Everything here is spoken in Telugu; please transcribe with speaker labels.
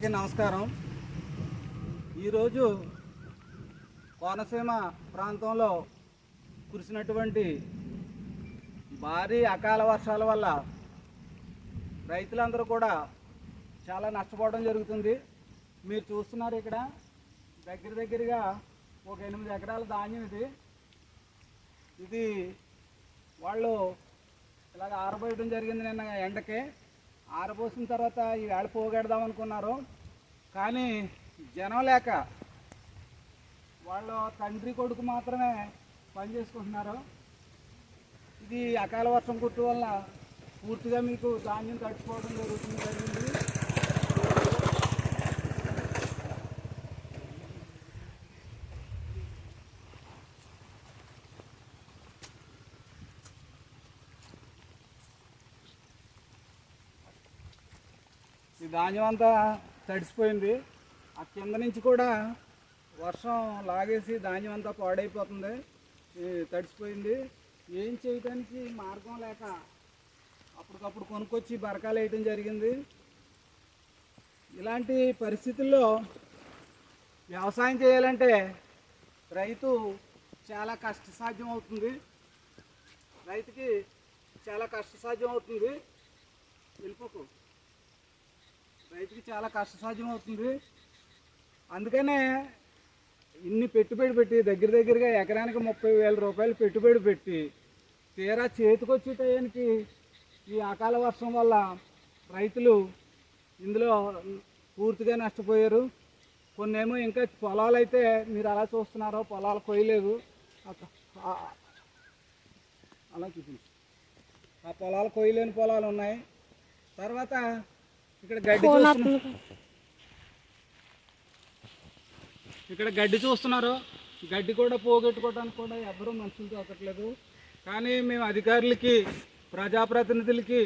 Speaker 1: అందరికీ నమస్కారం. ఈరోజు కోనసీమ ప్రాంతంలో కురిసినటువంటి భారీ అకాల వర్షాల వల్ల రైతులందరూ కూడా చాలా నష్టపోవడం జరుగుతుంది. మీరు చూస్తున్నారు ఇక్కడ దగ్గర దగ్గరగా ఒక ఎనిమిది ఎకరాల ధాన్యం ఇది. ఇది వాళ్ళు ఇలాగ ఆరబోయడం జరిగింది నిన్న ఎండకే. ఆరబోసిన తర్వాత ఈ వేళ పోగెడదాం అనుకున్నారు. కానీ జనం లేక వాళ్ళ తండ్రి కొడుకు మాత్రమే పని చేసుకుంటున్నారు. ఇది అకాల వర్షం కుట్టు వల్ల పూర్తిగా మీకు ధాన్యం తడిచిపోవడం జరుగుతుంది. జరిగింది ఈ ధాన్యం అంతా తడిసిపోయింది. ఆ కింద నుంచి కూడా వర్షం లాగేసి ధాన్యం అంతా పాడైపోతుంది. తడిసిపోయింది. ఏం చేయడానికి మార్గం లేక అప్పటికప్పుడు కొనుక్కొచ్చి బరకాలు వేయటం జరిగింది. ఇలాంటి పరిస్థితుల్లో వ్యవసాయం చేయాలంటే రైతు చాలా కష్టసాధ్యం అవుతుంది. రైతుకి చాలా కష్టసాధ్యం అవుతుంది. వెళ్ళిపోకు. రైతుకి చాలా కష్టసాధ్యం అవుతుంది అందుకనే ఇన్ని పెట్టుబడి పెట్టి దగ్గర దగ్గరగా ఎకరానికి ముప్పై వేల రూపాయలు పెట్టుబడి పెట్టి తీరా చేతికొచ్చే టయానికి ఈ అకాల వర్షం వల్ల రైతులు ఇందులో పూర్తిగా నష్టపోయారు. కొన్నేమో ఇంకా పొలాలు అయితే మీరు అలా చూస్తున్నారో పొలాలు కొయ్యలేదు. అలా చూపించు. ఆ పొలాలు కొయ్యలేని పొలాలు ఉన్నాయి. తర్వాత ఇక్కడ గడ్డి ఇక్కడ గడ్డి చూస్తున్నారు. గడ్డి కూడా పోగొట్టుకోవడానికి కూడా ఎవరూ మనుషులు దొరకట్లేదు కానీ మేము అధికారులకి ప్రజాప్రతినిధులకి